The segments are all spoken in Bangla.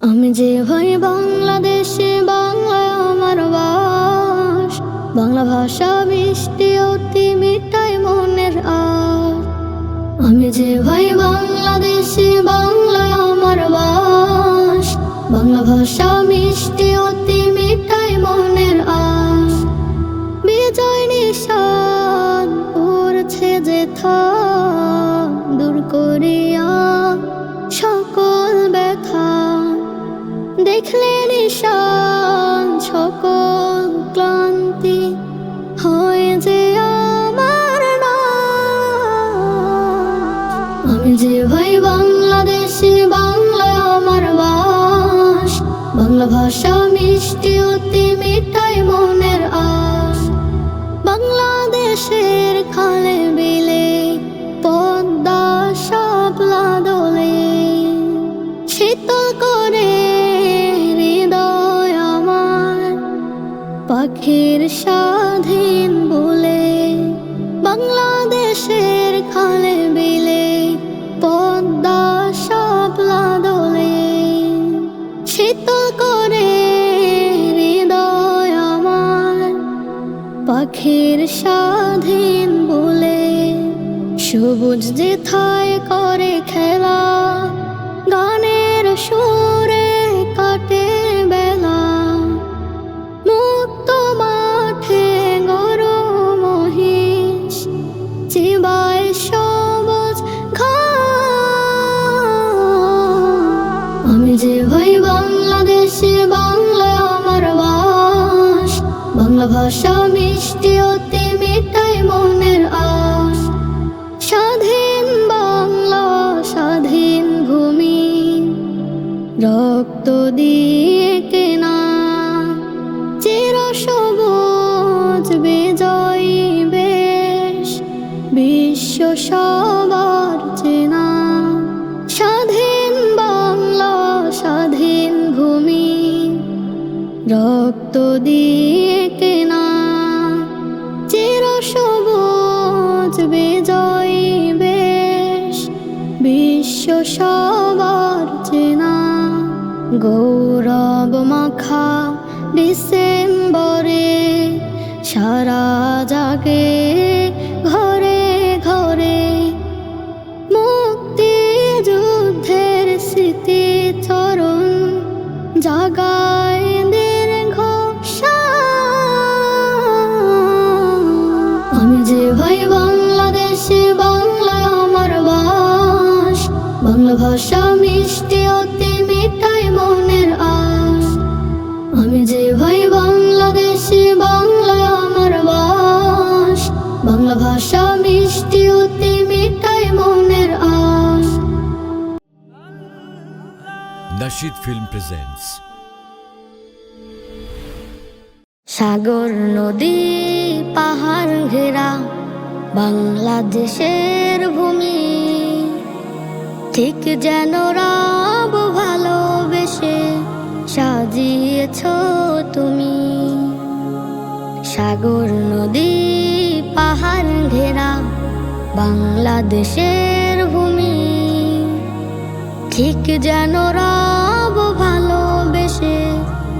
আমি যে ভাই বাংলাদেশে, বাংলা আমার বাস। বাংলা ভাষা মিষ্টি, অতি মিঠাই মনের আর আমি যে ভাই বাংলাদেশে, বাংলা আমার বাস। বাংলা ভাষা মিষ্টি, অতি মিঠাই মনের বাংলা ভাষা মিষ্টি অতি মিটাই মনের আশ। বাংলাদেশের খালে বিলে, পদ্মা শাপলা দোলে। শীতল করে হৃদয় আমার, পাখির স্বাধীন ভাষা মিষ্টি অতি মিটাই মনের আশ। স্বাধীন বাংলা স্বাধীন ভূমি রক্ত দিয়ে কেনা সবুজ বিজয়ী বেশ। বিশ্ব সবার চেনা গৌরব মাখা ডিসেম্বরে সারা জাগে ঘরে ঘরে। মুক্তি যুদ্ধের স্মৃতি চরণ জাগায় ভাষা মিষ্টি অতি মিটাই মনের আশ। আমি যে ভাই বাংলাদেশে বাংলা আমার বাস। বাংলা ভাষা মিষ্টি অতি মিটাই মনের আশ। Nashid Film presents সাগর নদী পাহাড় ঘেরা বাংলাদেশের ভূমি। ঠিক যেন রাব ভালোবেসে সাজিয়েছ তুমি। সাগর নদী, পাহাড় ঘেরা, বাংলাদেশের ভূমি। ঠিক যেন রব ভালোবেসে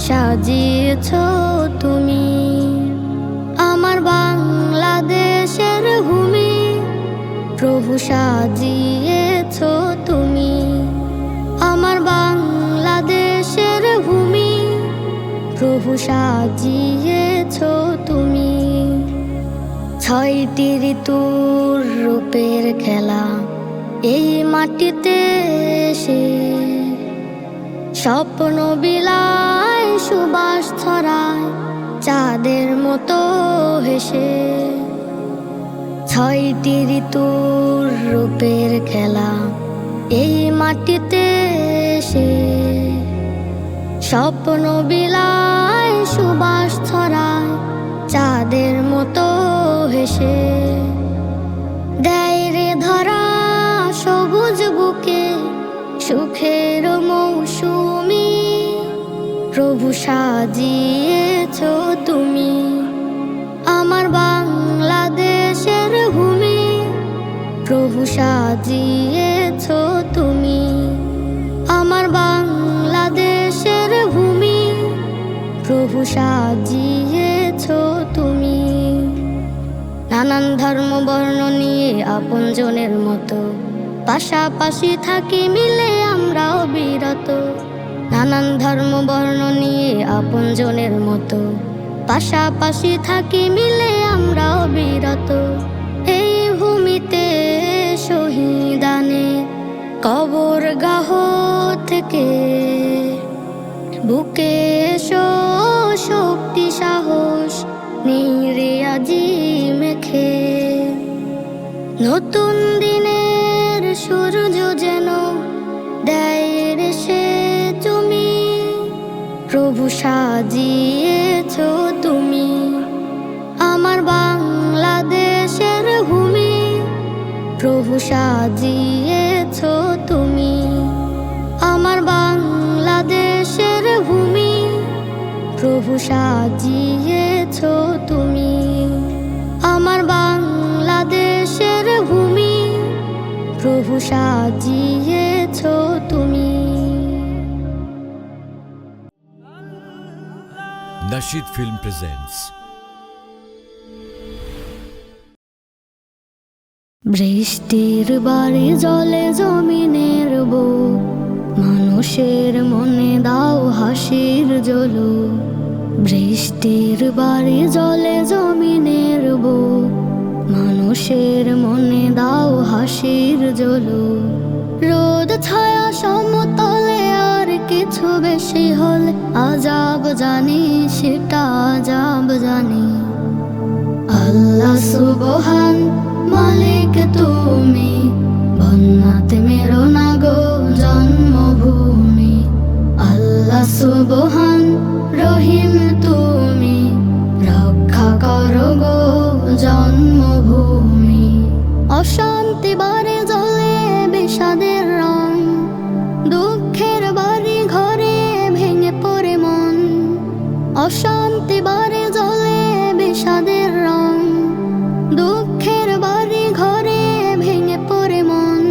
সাজিয়েছ তুমি। আমার বাংলাদেশের ভূমি, প্রভু সাজিয়েছ প্রভু সাজিয়েছ তুমি। ছয়টি ঋতুর রূপের খেলা এই মাটিতে এসে। স্বপ্ন বিলায়, সুবাস ছড়ায়, চাঁদের মতো হেসে। ছয়টি ঋতুর রূপের খেলা এই মাটিতে এসে। স্বপ্ন বিলায় সুবাস ছড়ায়, চাঁদের মতো হেসে। দেয় রে ধরা সবুজ বুকে, সুখের মৌসুমি। প্রভু সাজিয়েছ তুমি আমার বাংলাদেশের ভূমি। প্রভু সাজিয়েছ তুমি সাজিয়েছ তুমি। নানান ধর্ম বর্ণ নিয়ে আপনজনের মতো। পাশাপাশি থাকি মিলে আমরাও বিরত। নানান ধর্ম বর্ণ নিয়ে আপনজনের মতো। পাশাপাশি থাকি মিলে আমরাও বিরত। এই ভূমিতে শহীদানে কবর গাহ থেকে বুকে এসো। শক্তি, সাহস নিরে আজি মেখে। নতুন দিনের সূর্য যেন দেয় সে তুমি, প্রভু সাজিয়েছ তুমি। আমার বাংলাদেশের ভূমি, প্রভু সাজিয়েছ তুমি। প্রভু সাজিয়েছ তুমি আমার বাংলাদেশের ভূমি। প্রভু সাজিয়েছ তুমি। Nashid Film presents বৃষ্টির বাড়ি জলে জমিনের বুক মানুষের মনে দাও হাসির জলু বৃষ্টির বাড়ি জলে জমিনের বুক। মানুষের মনে দাও হাসির জলু। রোদ, ছায়া, সমতলে আর কিছু বেশি হলে আজাব জানি, সেটা আজাব জানি। আল্লাহ সুবহান মালিক তুমি, বন্যাতে মেরো না গো জন্মভূমি। আল্লাহ সুবহান রহিম তুমি, রক্ষা করো গো জন্মভূমি। অশান্তি বারে জলে বিষাদের রং, দুঃখের বাড়ি ঘরে ভেঙে পড়ে মন। অশান্তি বারে জলে বিষাদের রং, দুঃখের বাড়ি ঘরে ভেঙে পড়ে মন।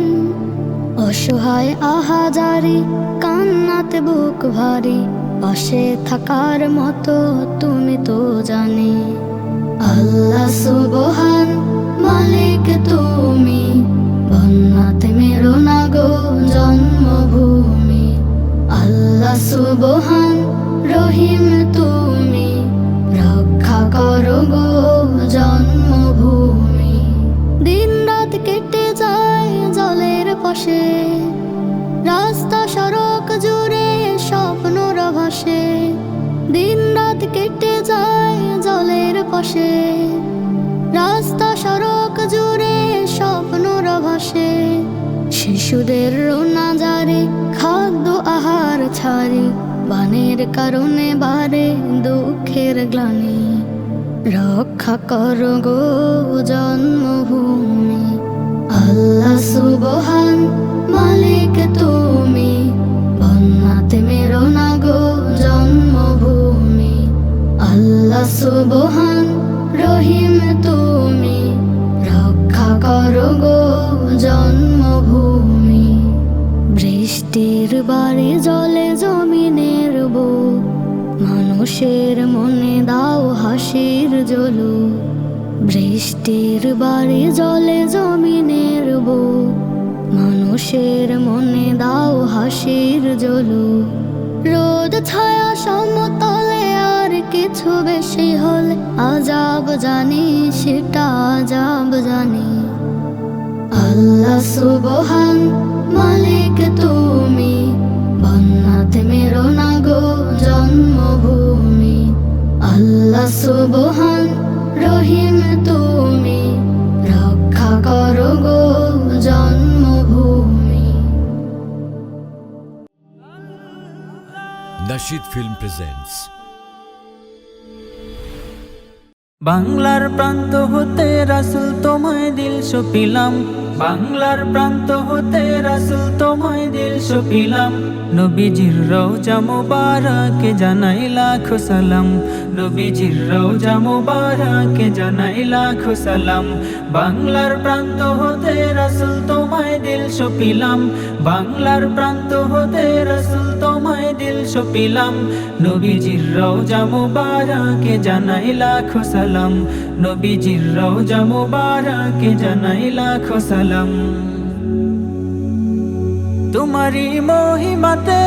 অসহায় আহাজারি, কান্নাতে বুক ভারী পাশে থাকার মতো তুমি তো জানি। আল্লাহ সুবহান মালিক তুমি। বন্যাতে মেরো না গো জন্মভূমি। আল্লাহ সুবহান দিন রাত কেটে যায় জলের পাশে। রাস্তা, সড়ক জুড়ে স্বপ্নর ভাসে। শিশুদের রোনা জারে খাদ্য আহার ছাড়ি। বানের কারণে বারে দুঃখের গ্লানি। রক্ষা করো গো জন্মভূমি। আল্লাহ সুবহান মালিক তুমি। সুবহান রহিম তুমি, রক্ষা করো গো জন্মভূমি। বৃষ্টির বাড়ি জলে জমিনের বুক, মানুষের মনে দাও হাসির জলু। বৃষ্টির বাড়ি জলে জমিনের বুক, মানুষের মনে দাও হাসির জলু। রোদ, ছায়া সমতলে আর কিছু বেশি হলে আজাব জানি, সেটা আজাব জানি। আল্লাহ সুবহান মালিক তুমি, বন্যাতে মেরো না গো জন্মভূমি। আল্লাহ সুবহান রহিম তুমি, রক্ষা করো গো জন্মভূমি। Nashid Film presents বাংলার প্রান্ত হতে রাসুল তোমায় দিল সপিলাম। বাংলার প্রান্ত হতে রাসুল তোমায় দিল সপিলাম। নবীজির রওজা মুবারকে জানাই লাখো সালাম। নবীজির রওজা মুবারকে জানাই লাখো সালাম। বাংলার প্রান্ত হতে রাসুল তোমায় দিল সপিলাম। বাংলার প্রান্ত হতে দিল সপিলাম নবীজির রওজা মুবারকে জানাই লাখো সালাম। নবীজির রওজা মুবারকে জানাই লাখো সালাম। মহিমাতে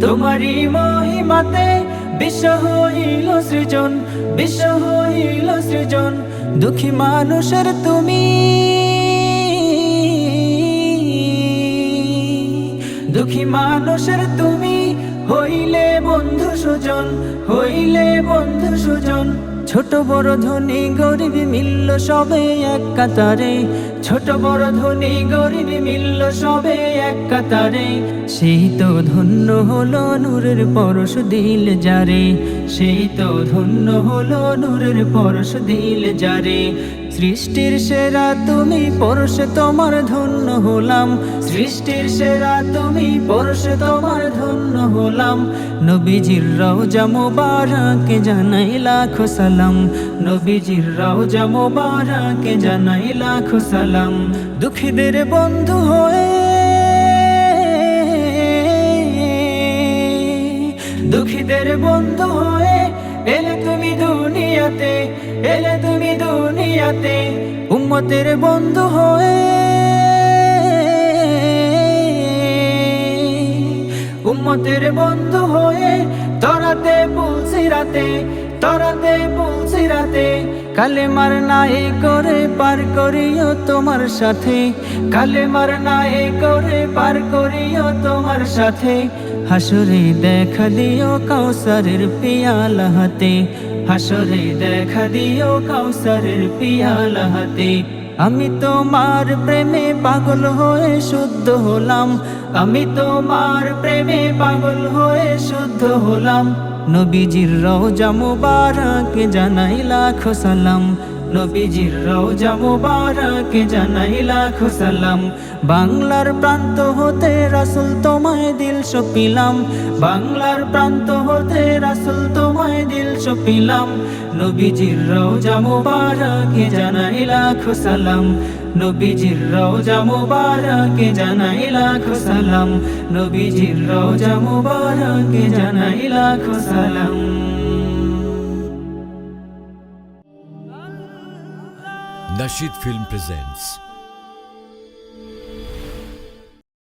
তোমারি মহিমাতে বিশ্ব হইল সৃজন, বিশ্ব হইল সৃজন। দুঃখী মানুষের তুমি দুঃখী মানুষের তুমি, হইলে বন্ধু সুজন, হইলে বন্ধু সুজন। ছোট বড় ধনী গরিব মিলল সবে এক কাতারে। ছোট বড় ধনী গরিব মিলল সবে এক কাতারে। সেই তো ধন্য হলো নূরের পরশ দিল যারে সেই তো ধন্য হলো নূরের পরশ দিল যারে সৃষ্টির সেরা তুমি, পরশে তোমার ধন্য হলাম। সৃষ্টির সেরা তুমি, পরশে তোমার ধন্য হলাম। নবীজির রওজা মোবারকে জানাই লাখো সালাম। নবীজির রওজা মোবারকে জানাই লাখো সালাম। দুঃখীদের বন্ধু হয়ে, দুঃখীদের বন্ধু হয়ে এলে দুনিয়াতে, এলে তুমি দুনিয়াতে উম্মতের বন্ধু হয়ে উম্মতের বন্ধু হয়ে তরাতে পুলসি রাতে, তরাতে পুলসি রাতে কালে মার নাই করে পার করিও তোমার সাথে কালে মার নাই করে পার করিও তোমার সাথে, হাসরে দেখা দিও কাউসারের পিয়ালা হাতে হাসরে দেখা দিও কাউসারের পিয়ালা হাতে। আমি তোমার প্রেমে পাগল হয়ে শুদ্ধ হলাম। আমি তোমার প্রেমে পাগল হয়ে শুদ্ধ হলাম। নবীজির রওজা মুবারকে জানাই লাখো সালাম। নবীজির রওজা মুবারকে জানাই লাখো সালাম। বাংলার প্রান্ত হতে রাসুল তোমায় দিল সপিলাম বাংলার প্রান্ত হতে রাসুল তোমায় দিল সপিলাম নবীজির রওজা মুবারকে জানাই লাখো সালাম। নবীজির রওজা মুবারকে জানাই লাখো নবীজির রওজা মুবারকে জানাই লাখো সালাম। Nashid Film